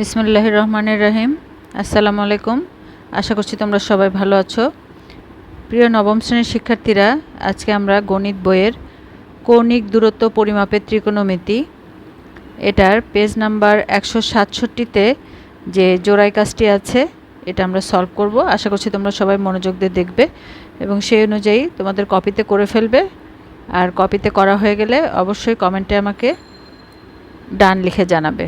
বিসমুল্লাহ রহমানের রহিম। আসসালামু আলাইকুম। আশা করছি তোমরা সবাই ভালো আছো। প্রিয় নবম শ্রেণির শিক্ষার্থীরা, আজকে আমরা গণিত বইয়ের কৌণিক দূরত্ব পরিমাপের ত্রিকোণমিতি, এটার পেজ নাম্বার একশো সাতষট্টিতে যে জোড়াই কাজটি আছে, এটা আমরা সলভ করব। আশা করছি তোমরা সবাই মনোযোগ দিয়ে দেখবে এবং সেই অনুযায়ী তোমাদের কপিতে করে ফেলবে। আর কপিতে করা হয়ে গেলে অবশ্যই কমেন্টে আমাকে ডান লিখে জানাবে।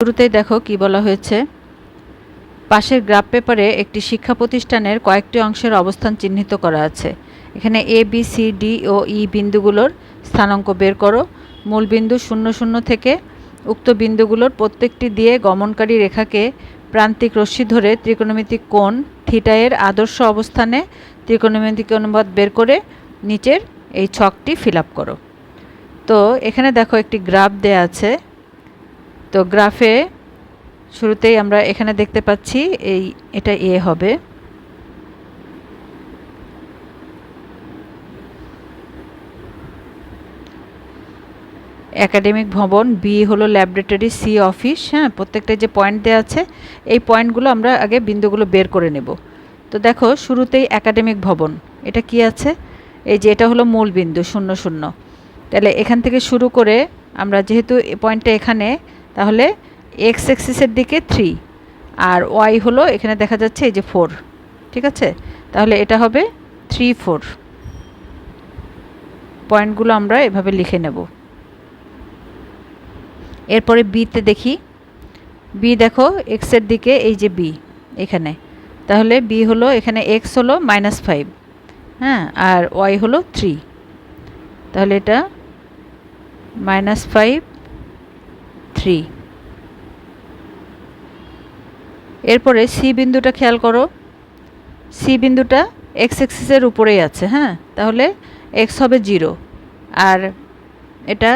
শুরুতেই দেখো কি বলা হয়েছে। পাশের গ্রাফ পেপারে একটি শিক্ষা প্রতিষ্ঠানের কয়েকটি অংশের অবস্থান চিহ্নিত করা আছে। এখানে এ বি সি ডি ও ই বিন্দুগুলোর স্থানাঙ্ক বের করো। মূল বিন্দু শূন্য শূন্য থেকে উক্ত বিন্দুগুলোর প্রত্যেকটি দিয়ে গমনকারী রেখাকে প্রান্তিক রশ্মি ধরে ত্রিকোণমিতিক কোণ থিটায়ের আদর্শ অবস্থানে ত্রিকোণমিতিক অনুবাদ বের করে নিচের এই ছকটি ফিল করো। তো এখানে দেখো একটি গ্রাফ দেয়া আছে। তো গ্রাফে শুরুতেই আমরা এখানে দেখতে পাচ্ছি এই, এটা এ হবে। একাডেমিক ভবন, বি হলো ল্যাবরেটরি, সি অফিস হ্যাঁ প্রত্যেকটা যে পয়েন্ট দেওয়া আছে, এই পয়েন্টগুলো আমরা আগে বিন্দুগুলো বের করে নেব। তো দেখো, শুরুতেই একাডেমিক ভবন, এটা কি আছে? এই যে এটা হলো মূল বিন্দু, শূন্য শূন্য। তাহলে এখান থেকে শুরু করে আমরা যেহেতু পয়েন্টটা এখানে তাহলে এক্স এক্সিসের দিকে থ্রি আর ওয়াই হলো এখানে দেখা যাচ্ছে এই যে ফোর ঠিক আছে? তাহলে এটা হবে থ্রি ফোর পয়েন্টগুলো আমরা এভাবে লিখে নেব। এরপরে বিতে দেখি। বি দেখো এক্সের দিকে এই যে বি এখানে। তাহলে বি হলো এখানে এক্স হলো মাইনাস ফাইভ হ্যাঁ? আর ওয়াই হলো থ্রি তাহলে এটা মাইনাস ফাইভ থ্রি। এরপরে সি বিন্দুটা খেয়াল করো। সি বিন্দুটা এক্স এক্সিসের উপরেই আছে হ্যাঁ? তাহলে এক্স হবে জিরো। আর এটা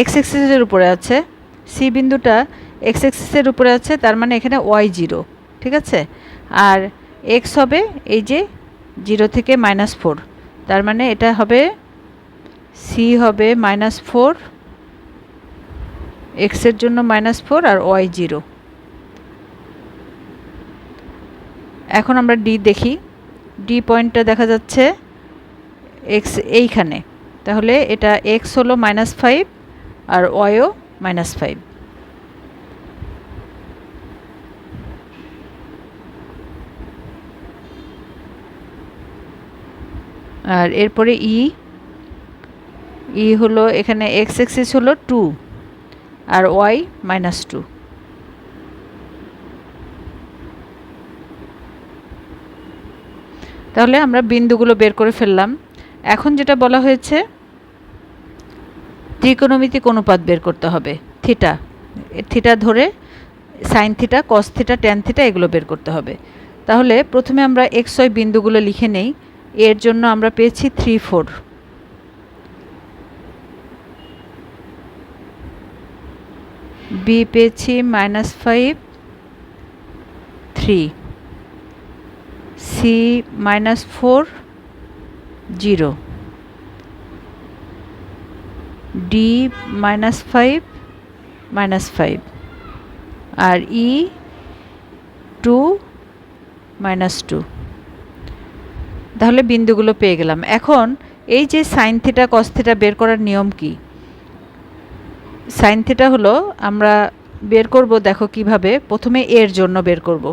এক্স এক্সিসের উপরে আছে। সি বিন্দুটা এক্স এক্সিসের উপরে আছে, তার মানে এখানে ওয়াই জিরো, ঠিক আছে? আর এক্স হবে এই যে জিরো থেকে মাইনাস ফোর তার মানে এটা হবে সি হবে মাইনাস ফোর এক্সের জন্য মাইনাস ফোর আর ওয়াই জিরো এখন আমরা ডি দেখি। ডি পয়েন্টটা দেখা যাচ্ছে এক্স এইখানে। তাহলে এটা এক্স হলো মাইনাস ফাইভ আর ওয়াইও মাইনাস ফাইভ আর এরপরে ই ই হলো এখানে এক্স এক্সিস হলো টু আর ওয়াই মাইনাস টু তাহলে আমরা বিন্দুগুলো বের করে ফেললাম। এখন যেটা বলা হয়েছে, ত্রিকোণমিতিক অনুপাত বের করতে হবে। থিটা থিটা ধরে sine theta cos theta tan theta এগুলো বের করতে হবে। তাহলে প্রথমে আমরা এক্স ওয়াই বিন্দুগুলো লিখে নেই। এর জন্য আমরা পেয়েছি থ্রি ফোর বি পেয়েছি minus five three C minus four zero D minus five minus five আর ই টু মাইনাস টু তাহলে বিন্দুগুলো পেয়ে গেলাম। এখন এই যে সাইন থিটা কস বের করার নিয়ম কি? সাইন থিটা হলো আমরা বের করব দেখো কীভাবে, প্রথমে এর জন্য বের করব,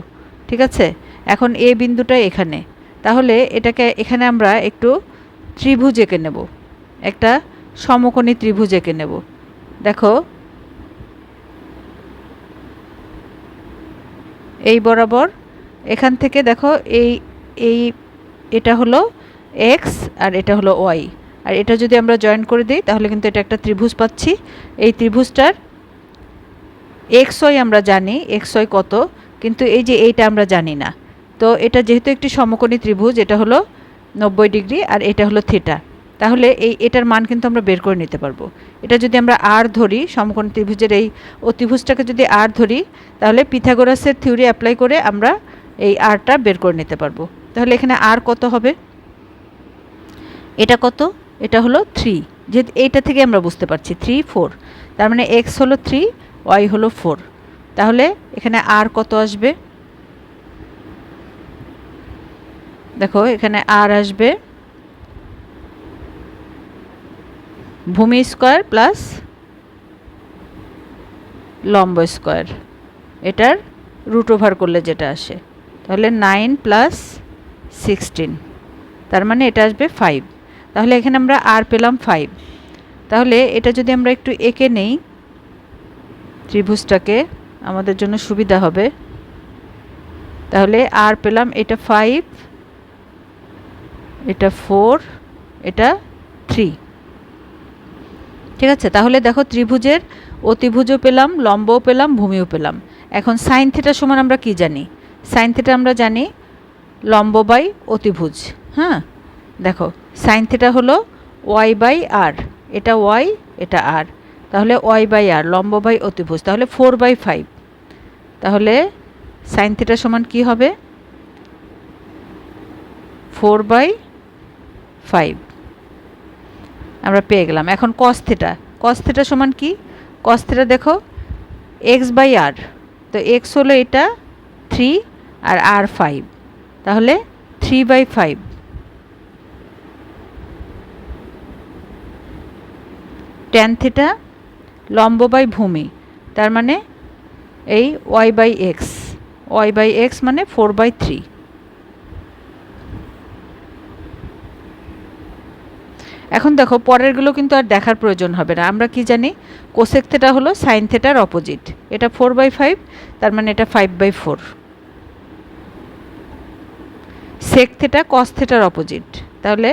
ঠিক আছে? এখন এ বিন্দুটা এখানে। তাহলে এটাকে এখানে আমরা একটু ত্রিভুজ এঁকে নেব, একটা সমকোণী ত্রিভুজ এঁকে নেব। দেখো, এই বরাবর, এখান থেকে দেখো এই এই, এটা হলো এক্স আর এটা হলো ওয়াই আর এটা যদি আমরা জয়েন করে দিই, তাহলে কিন্তু এটা একটা ত্রিভুজ পাচ্ছি। এই ত্রিভুজটার এক্স ওয়াই আমরা জানি এক্স ওয়াই কত, কিন্তু এই যে এইটা আমরা জানি না। তো এটা যেহেতু একটি সমকোণী ত্রিভুজ, এটা হলো নব্বই ডিগ্রি আর এটা হলো থিটা তাহলে এই এটার মান কিন্তু আমরা বের করে নিতে পারব। এটা যদি আমরা আর ধরি, সমকোণী ত্রিভুজের এই অতিভুজটাকে যদি আর ধরি, তাহলে পিথাগোরাসের থিওরি অ্যাপ্লাই করে আমরা এই আরটা বের করে নিতে পারব। তাহলে এখানে আর কত হবে? এটা কত? এটা হলো থ্রি যেহেতু এইটা থেকে আমরা বুঝতে পারছি থ্রি ফোর তার মানে এক্স হলো থ্রি ওয়াই হলো ফোর তাহলে এখানে আর কত আসবে? দেখো, এখানে আর আসবে ভূমি স্কোয়ার প্লাস লম্ব স্কোয়ার। এটার রুট ওভার করলে যেটা আসে। তাহলে নাইন প্লাস সিক্সটিন তার মানে এটা আসবে ফাইভ তাহলে এখানে আমরা আর পেলাম ফাইভ তাহলে এটা যদি আমরা একটু এঁকে নেই, ত্রিভুজটাকে আমাদের জন্য সুবিধা হবে। তাহলে আর পেলাম, এটা ফাইভ এটা ফোর এটা থ্রি ঠিক আছে? তাহলে দেখো ত্রিভুজের অতিভুজও পেলাম, লম্বও পেলাম, ভূমিও পেলাম। এখন সাইন থিটা সমান আমরা কি জানি? সাইন থিটা আমরা জানি লম্ব বাই অতিভুজ হ্যাঁ? দেখো সাইন থিটা হলো ওয়াই বাই আর এটা ওয়াই এটা আর তাহলে ওয়াই বাই আর লম্ব বাই অতিভুজ। তাহলে ফোর বাই ফাইভ তাহলে সাইন থিটা সমান কি হবে? ফোর বাই ফাইভ আমরা পেয়ে গেলাম। এখন কস থিটা কস থিটা সমান কি? কস থিটা দেখো এক্স বাই আর তো এক্স হলো এটা থ্রি আর আর ফাইভ তাহলে three by five tan theta লম্ব বাই ভূমি, তার মানে এই Y by X Y by X মানে ফোর বাই থ্রি এখন দেখো পরেরগুলো কিন্তু আর দেখার প্রয়োজন হবে না। আমরা কি জানি কোসেক থেটা হলো সাইন থেটার অপোজিট এটা ফোর বাই ফাইভ তার মানে এটা five by four sec theta cos থেটার opposite তাহলে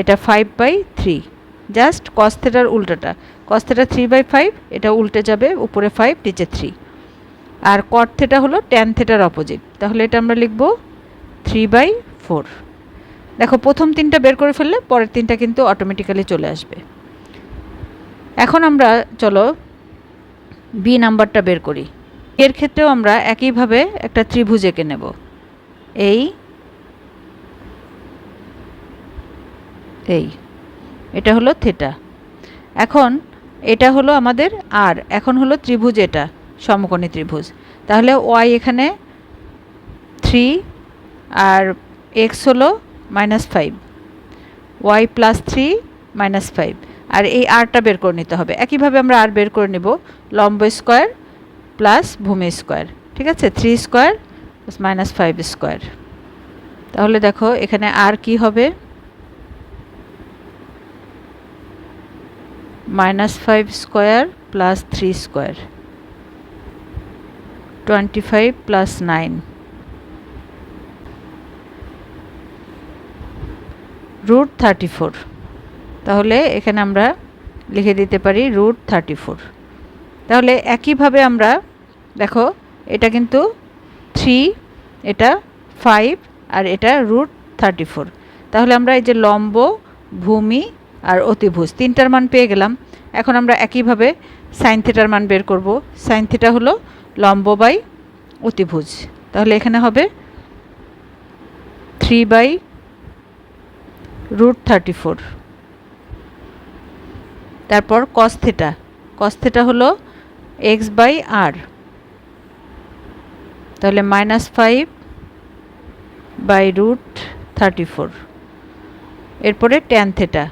এটা five by three just cos থেটার উল্টোটা। কস থ্রি বাই ফাইভ এটা উল্টে যাবে উপরে ফাইভ নিচে থ্রি আর কট থেটা হলো ট্যান থেটার অপোজিট তাহলে এটা আমরা লিখব থ্রি বাই ফোর দেখো, প্রথম তিনটা বের করে ফেললে পরের তিনটা কিন্তু অটোমেটিক্যালি চলে আসবে। এখন আমরা, চলো বি নাম্বারটা বের করি। এর ক্ষেত্রেও আমরা একইভাবে একটা ত্রিভুজ এঁকে নেব। এই এই। এটা হলো থেটা। এখন এটা হলো আমাদের আর, এখন হলো ত্রিভুজ এটা, সমকোণী ত্রিভুজ। তাহলে ওয়াই এখানে থ্রি আর এক্স হলো minus five Y plus three minus five আর এই আরটা বের করে নিতে হবে। একইভাবে আমরা আর বের করে নেব, লম্ব স্কোয়ার প্লাস ভূমি স্কোয়ার ঠিক আছে? Three square plus minus five square তাহলে দেখো, এখানে আর কি হবে? Minus five square plus three square twenty five plus nine root thirty four তাহলে এখানে আমরা লিখে দিতে পারি রুট থার্টি ফোর তাহলে একইভাবে আমরা, দেখো, এটা কিন্তু থ্রি এটা ফাইভ আর এটা রুট থার্টি ফোর তাহলে আমরা এই যে লম্ব ভূমি আর অতিভুজ। তিনটার মান পেয়ে গেলাম। এখন আমরা একইভাবে সাইন থিটার মান বের করব। সাইন থিটা হলো লম্ব বাই অতিভুজ। তাহলে এখানে হবে three by root thirty four তারপর কস থেটা কস থেটা হলো এক্স বাই আর তাহলে minus five by root thirty four এরপরে tan theta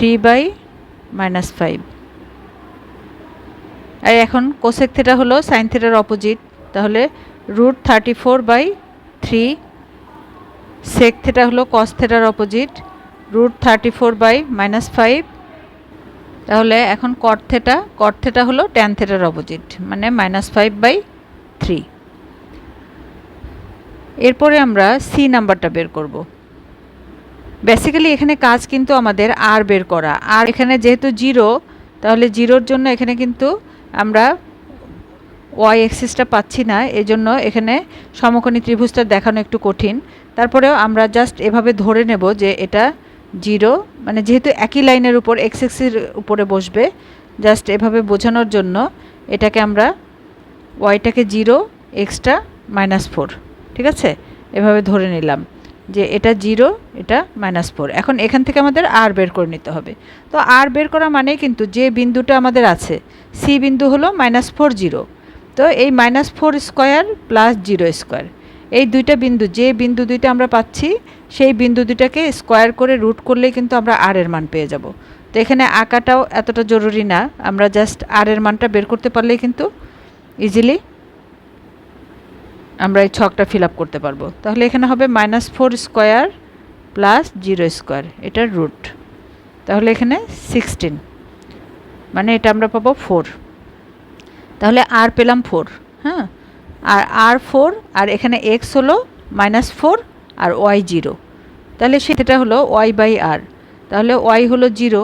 three by minus five আর এখন কোসেক থেটা হলো সাইন থেটার অপোজিট তাহলে root thirty four by three sec theta হলো cos থেটার opposite root thirty four by minus five তাহলে এখন cot theta cot theta হলো tan থেটার অপোজিট মানে মাইনাস ফাইভ বাই থ্রি এরপরে আমরা সি নাম্বারটা বের করব। বেসিক্যালি এখানে কাজ কিন্তু আমাদের আর বের করা। আর এখানে যেহেতু জিরো তাহলে জিরোর জন্য এখানে কিন্তু আমরা ওয়াই এক্সিসটা পাচ্ছি না, এজন্য এখানে সমকোণী ত্রিভুজটা দেখানো একটু কঠিন। তারপরেও আমরা জাস্ট এভাবে ধরে নেব যে এটা জিরো মানে যেহেতু একই লাইনের উপর এক্স এক্সির উপরে বসবে জাস্ট এভাবে বোঝানোর জন্য এটাকে আমরা ওয়াইটাকে জিরো এক্সটা মাইনাস ফোর ঠিক আছে? এভাবে ধরে নিলাম। যে এটা জিরো, এটা মাইনাস ফোর এখন এখান থেকে আমাদের আর বের করে নিতে হবে। তো আর বের করা মানে কিন্তু যে বিন্দুটা আমাদের আছে সি বিন্দু হলো মাইনাস ফোর জিরো। তো এই minus four square plus zero square এই দুইটা বিন্দু, যে বিন্দু দুইটা আমরা পাচ্ছি, সেই বিন্দু দুইটাকে স্কোয়ার করে রুট করলেই কিন্তু আমরা আর এর মান পেয়ে যাব। তো এখানে আঁকাটাও এতটা জরুরি না, আমরা জাস্ট আর এর মানটা বের করতে পারলেই কিন্তু ইজিলি আমরা এই ছকটা ফিল আপ করতে পারব। তাহলে এখানে হবে minus four square plus zero square এটার রুট তাহলে এখানে সিক্সটিন মানে এটা আমরা পাবো ফোর তাহলে আর পেলাম ফোর হ্যাঁ? আর আর ফোর আর এখানে এক্স হলো মাইনাস ফোর আর ওয়াই জিরো তাহলে সেটা হলো ওয়াই বাই আর তাহলে ওয়াই হলো জিরো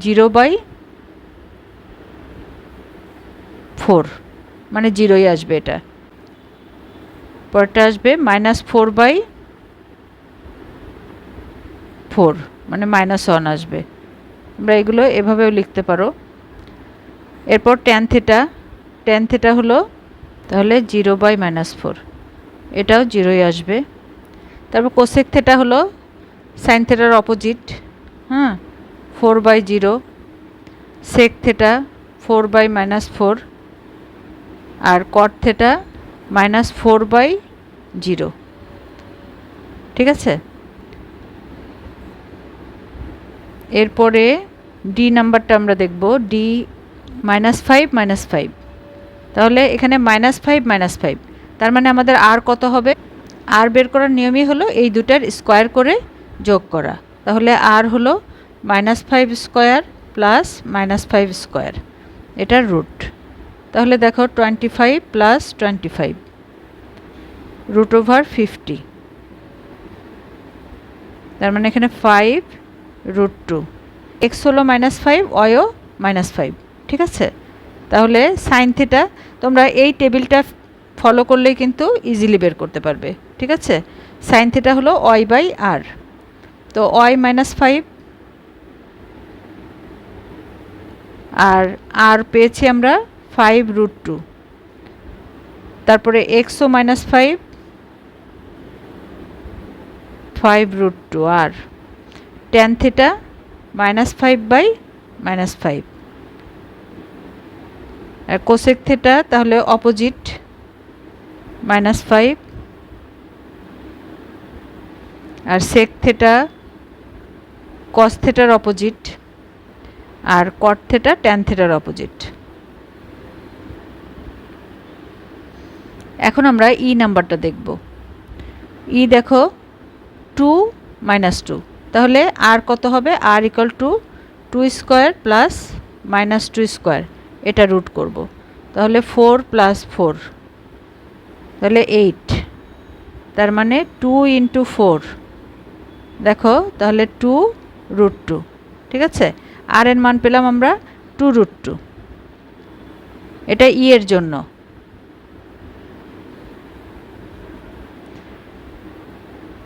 জিরো বাই ফোর মানে জিরোই আসবে এটা। পরটা আসবে মাইনাস ফোর বাই ফোর মানে মাইনাস ওয়ান আসবে। আমরা এগুলো এভাবেও লিখতে পারো। এরপর টেন থেটা টেন থেটা হলো তাহলে জিরো বাই মাইনাস ফোর এটাও জিরোই আসবে। তারপর কোসেক থেটা হলো সাইন থেটার অপোজিট হ্যাঁ four by zero sec theta four by minus four R cot theta minus four by zero. ঠিক আছে? এরপরে ডি নাম্বারটা আমরা দেখব। D minus five minus five. তাহলে এখানে মাইনাস ফাইভ মাইনাস ফাইভ। তার মানে আমাদের আর কত হবে? আর বের করার নিয়মই হলো এই দুটার স্কোয়ার করে যোগ করা। তাহলে আর হলো minus five square plus minus five square. এটার রুট। তাহলে দেখো twenty five plus twenty five root over fifty তার মানে এখানে ফাইভ রুট টু এক্স হলো মাইনাস ফাইভ ওয়ও মাইনাস ফাইভ ঠিক আছে? তাহলে সাইন থিটা তোমরা এই টেবিলটা ফলো করলেই কিন্তু ইজিলি বের করতে পারবে, ঠিক আছে? সাইন থিটা হলো ওয়াই বাই আর তো ওয়াই মাইনাস ফাইভ আর আর পেয়েছি আমরা ফাইভ রুট টু তারপরে এক্সও minus five five root two R tan theta minus five by minus five R cosec theta তাহলে অপোজিট মাইনাস ফাইভ আর সেক থেটা কস থেটার opposite আর cot theta tan থেটার opposite এখন আমরা ই নাম্বারটা দেখব। ই দেখো টু মাইনাস টু তাহলে আর কত হবে? R equal two two square plus minus two square এটা রুট করব। তাহলে ফোর প্লাস ফোর তাহলে এইট তার মানে টু ইন্টু ফোর দেখো, তাহলে টু রুট টু ঠিক আছে? আর এর মান পেলাম আমরা টু রুট টু এটা ই এর জন্য।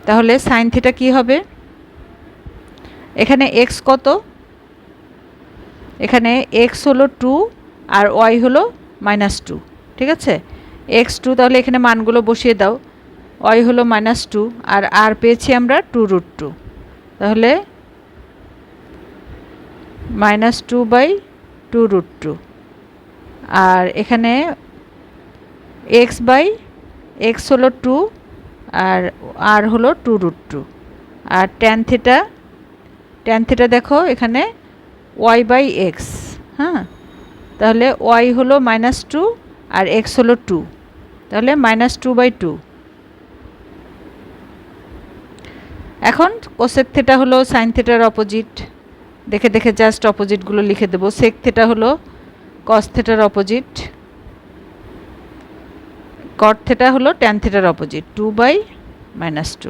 তাহলে সাইন থিটা কী হবে? এখানে এক্স কত? এখানে এক্স হলো টু আর ওয়াই হলো মাইনাস টু ঠিক আছে? এক্স টু তাহলে এখানে মানগুলো বসিয়ে দাও। ওয়াই হলো মাইনাস টু আর আর পেয়েছি আমরা টু রুট টু তাহলে minus two by two root two আর এখানে এক্স বাই এক্স হলো টু আর আর হলো টু রুট টু আর ট্যান থিটা ট্যান থিটা দেখো এখানে ওয়াই বাই এক্স হ্যাঁ? তাহলে ওয়াই হলো মাইনাস টু আর এক্স হলো টু তাহলে মাইনাস টু বাই টু এখন কোসেক থেটা হলো সাইন থেটার অপোজিট দেখে দেখে জাস্ট অপোজিটগুলো লিখে দেবো। সেক থেটা হলো কস থেটার অপোজিট কট থেটা হলো tan থেটার opposite two by minus two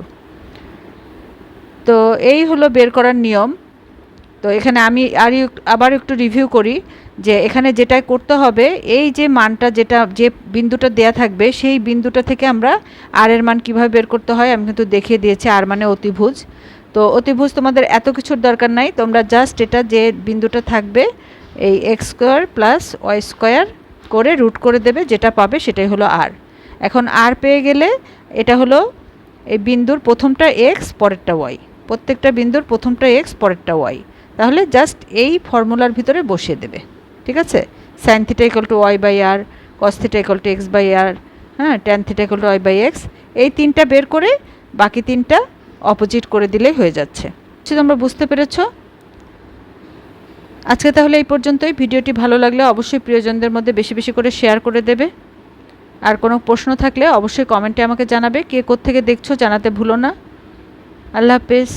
তো এই হলো বের করার নিয়ম। তো এখানে আমি আর আবার একটু রিভিউ করি যে এখানে যেটাই করতে হবে, এই যে মানটা যেটা, যে বিন্দুটা দেয়া থাকবে, সেই বিন্দুটা থেকে আমরা আর এর মান কীভাবে বের করতে হয়, আমি কিন্তু দেখিয়ে দিয়েছি আর মানে অতিভুজ। তো অতিভুজ তোমাদের এত কিছুর দরকার নাই, তোমরা জাস্ট এটা যে বিন্দুটা থাকবে, এই x square plus y square করে রুট করে দেবে, যেটা পাবে সেটাই হলো আর এখন আর পেয়ে গেলে এটা হলো এই বিন্দুর প্রথমটা এক্স পরেরটা ওয়াই প্রত্যেকটা বিন্দুর প্রথমটা এক্স পরেরটা ওয়াই তাহলে জাস্ট এই ফর্মুলার ভিতরে বসিয়ে দেবে। ঠিক আছে? Sine theta equal to y by r cos theta to x by r হ্যাঁ tan theta equal to y by x এই তিনটা বের করে বাকি তিনটা অপোজিট করে দিলেই হয়ে যাচ্ছে। তোমরা বুঝতে পেরেছ? আজকে তাহলে এই পর্যন্তই। ভিডিওটি ভালো লাগলে অবশ্যই প্রিয়জনদের মধ্যে বেশি বেশি করে শেয়ার করে দেবে। আর কোনো প্রশ্ন থাকলে অবশ্যই কমেন্টে আমাকে জানাবে। কে থেকে দেখছ জানাতে ভুলো না। আল্লাহ হাফেজ।